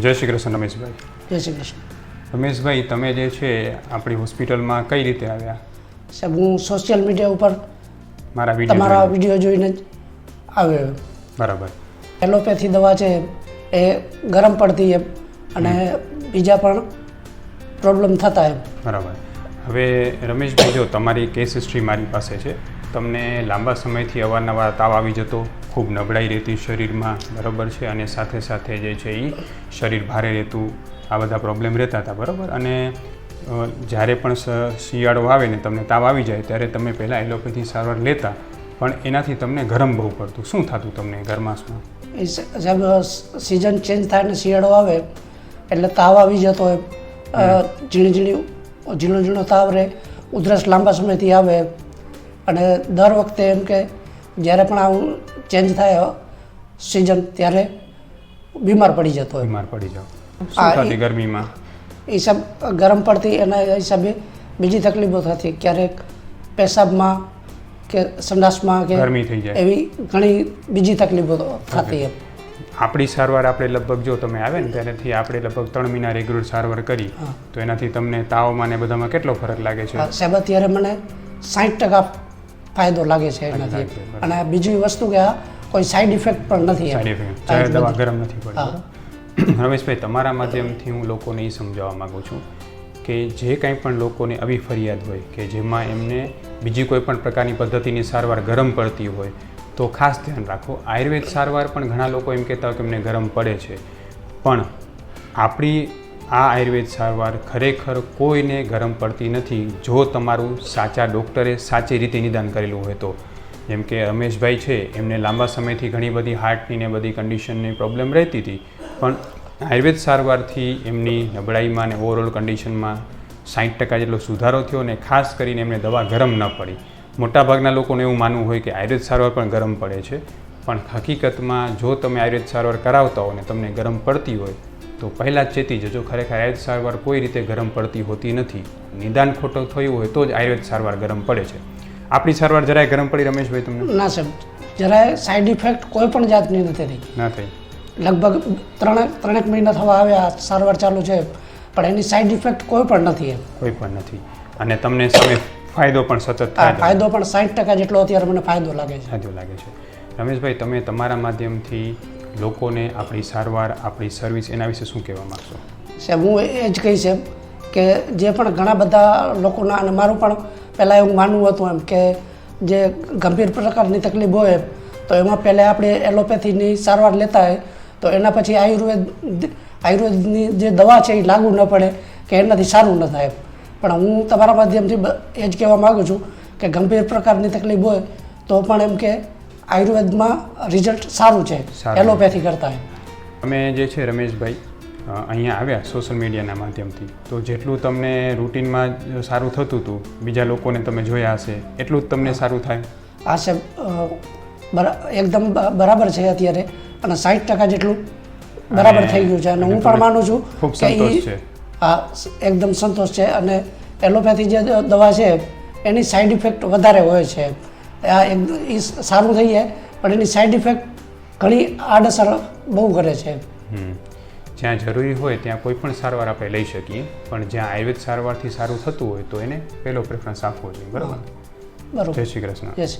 જય શ્રી કૃષ્ણ રમેશભાઈ. જય શ્રી કૃષ્ણ. રમેશભાઈ તમે જે છે આપણી હોસ્પિટલમાં કઈ રીતે આવ્યા? સાહેબ હું સોશિયલ મીડિયા ઉપર મારા વીડિયો તમારા વીડિયો જોઈને. જ આવ્યો. બરાબર. એલોપેથી દવા છે એ ગરમ પડતી એમ અને બીજા પણ પ્રોબ્લેમ થતા એમ. બરાબર. હવે રમેશભાઈ જો તમારી કેસ હિસ્ટ્રી મારી પાસે છે તમને લાંબા સમયથી અવારનવાર તાવ આવી જતો ખૂબ નબળાઈ રહેતી શરીરમાં બરાબર છે? અને સાથે સાથે જે છે એ શરીર ભારે રહેતું આ બધા પ્રોબ્લેમ રહેતા હતા બરાબર? અને જ્યારે પણ શિયાળો આવે ને તમને તાવ આવી જાય ત્યારે તમે પહેલાં એલોપેથી સારવાર લેતા પણ એનાથી તમને ગરમ બહુ પડતું. શું થતું તમને ગરમાસમાં સાહેબ સિઝન ચેન્જ થાય ને શિયાળો આવે એટલે તાવ આવી જતો હોય. ઝીણી ઝીણી ઝીણો ઝીણો તાવ રહે ઉધરસ લાંબા સમયથી આવે. અને દર વખતે એમ કે જ્યારે પણ આવું ચેન્જ થાય સિઝન ત્યારે બીમાર પડી જતો હોય. બીમાર પડી જાવ ગરમીમાં? એ હિસાબ ગરમ પડતી એના હિસાબે બીજી તકલીફો થતી. ક્યારેક પેશાબમાં કે સંડાસમાં કે ગરમી થઈ જાય. એવી ઘણી બીજી તકલીફો થતી એમ. આપણી સારવાર આપણે લગભગ જો તમે આવે ને ત્યારેથી આપણે લગભગ ત્રણ મહિના રેગ્યુલર સારવાર કરી. તો એનાથી તમને તાવમાં ને બધામાં કેટલો ફરક લાગે છે? સાહેબ અત્યારે મને સાઠ ટકા ફાયદો લાગે છે એનાથી. અને બીજી વસ્તુ કે આ કોઈ સાઈડ ઇફેક્ટ પણ નથી. સાઈડ ઇફેક્ટ ચાહે દવા ગરમ નથી પડતી રમેશભાઈ તમારા માધ્યમથી હું લોકોને એ સમજાવવા માગું છું કે જે કાંઈ પણ લોકોને આવી ફરિયાદ હોય કે જેમાં એમને બીજી કોઈ પણ પ્રકારની પદ્ધતિની સારવાર ગરમ પડતી હોય તો ખાસ ધ્યાન રાખો. આયુર્વેદ સારવાર પણ ઘણા લોકો એમ કહેતા હોય કે એમને ગરમ પડે છે. પણ આપણી આ આયુર્વેદ સારવાર ખરેખર કોઈને ગરમ પડતી નથી. જો તમારું સાચા ડૉક્ટરે સાચી રીતે નિદાન કરેલું હોય તો. જેમ કે રમેશભાઈ છે, એમને લાંબા સમયથી ઘણી બધી હાર્ટની ને બધી કન્ડિશનની પ્રોબ્લેમ રહેતી હતી. પણ આયુર્વેદ સારવારથી એમની નબળાઈમાં ને ઓવરઓલ કન્ડિશનમાં સાઠ ટકા જેટલો સુધારો થયો ને ખાસ કરીને એમને દવા ગરમ ન પડી. મોટાભાગના લોકોને એવું માનવું હોય કે આયુર્વેદ સારવાર પણ ગરમ પડે છે. પણ હકીકતમાં જો તમે આયુર્વેદ સારવાર કરાવતા હો ને તમને ગરમ પડતી હોય તો પહેલાં જ ચેતી જજો ખરેખર આયુર્વેદ સારવાર કોઈ રીતે ગરમ પડતી હોતી નથી. નિદાન ખોટો થયું હોય તો જ આયુર્વેદ સારવાર ગરમ પડે છે. આપણી સારવાર જરાય ગરમ પડી રમેશભાઈ તમને? ના સાહેબ જરાય સાઈડ ઇફેક્ટ કોઈ પણ જાતની નથી થઈ ના થઈ. લગભગ ત્રણ ત્રણેક મહિના થવા આવ્યા સારવાર ચાલુ છે પણ એની સાઈડ ઇફેક્ટ કોઈ પણ નથી એમ. કોઈ પણ નથી. અને તમને સામે ફાયદો પણ સતત થાય ફાયદો પણ સાઠ ટકા જેટલો અત્યારે મને ફાયદો લાગે છે. ફાયદો લાગે છે. રમેશભાઈ તમે તમારા માધ્યમથી લોકોને આપણી સારવાર, આપણી સર્વિસ એના વિશે શું કહેવા માગશો? સાહેબ, હું એ જ કહીશ એમ કે જે પણ ઘણા બધા લોકોના, અને મારું પણ પહેલાં એવું માનવું હતું એમ કે જે ગંભીર પ્રકારની તકલીફ હોય તો એમાં પહેલાં આપણે એલોપેથીની સારવાર લેતા હોય, તો એના પછી આયુર્વેદ, આયુર્વેદની જે દવા છે એ લાગુ ન પડે, કે એનાથી સારું ન થાય પણ હું તમારા માધ્યમથી એ જ કહેવા માગું છું કે ગંભીર પ્રકારની તકલીફ હોય, તો પણ એમ કે આયુર્વેદમાં રિઝલ્ટ સારું છે. એલોપેથી કરતાં અમે જે છે રમેશભાઈ અહીંયા આવ્યા સોશિયલ મીડિયાના માધ્યમથી. તો જેટલું તમને રૂટીનમાં સારું થતું હતું બીજા લોકોને તમે જોયા હશે એટલું જ તમને સારું થાય. આ છે એકદમ બરાબર છે અત્યારે. અને સાઠ ટકા જેટલું બરાબર થઈ ગયું છે. અને અને હું પણ માનું છું ખૂબ સંતોષ છે. હા એકદમ સંતોષ છે. અને એલોપેથી જે દવા છે એની સાઈડ ઇફેક્ટ વધારે હોય છે. આ એક ઈ સારું થઈ જાય પણ એની સાઈડ ઇફેક્ટ ઘણી આડઅસર બહુ કરે છે. જ્યાં જરૂરી હોય ત્યાં કોઈ પણ સારવાર આપણે લઈ શકીએ પણ જ્યાં આયુર્વેદ સારવારથી સારું થતું હોય તો એને પહેલો પ્રેફરન્સ આપવો જોઈએ બરાબર? બરાબર. જય શ્રી કૃષ્ણ. યસ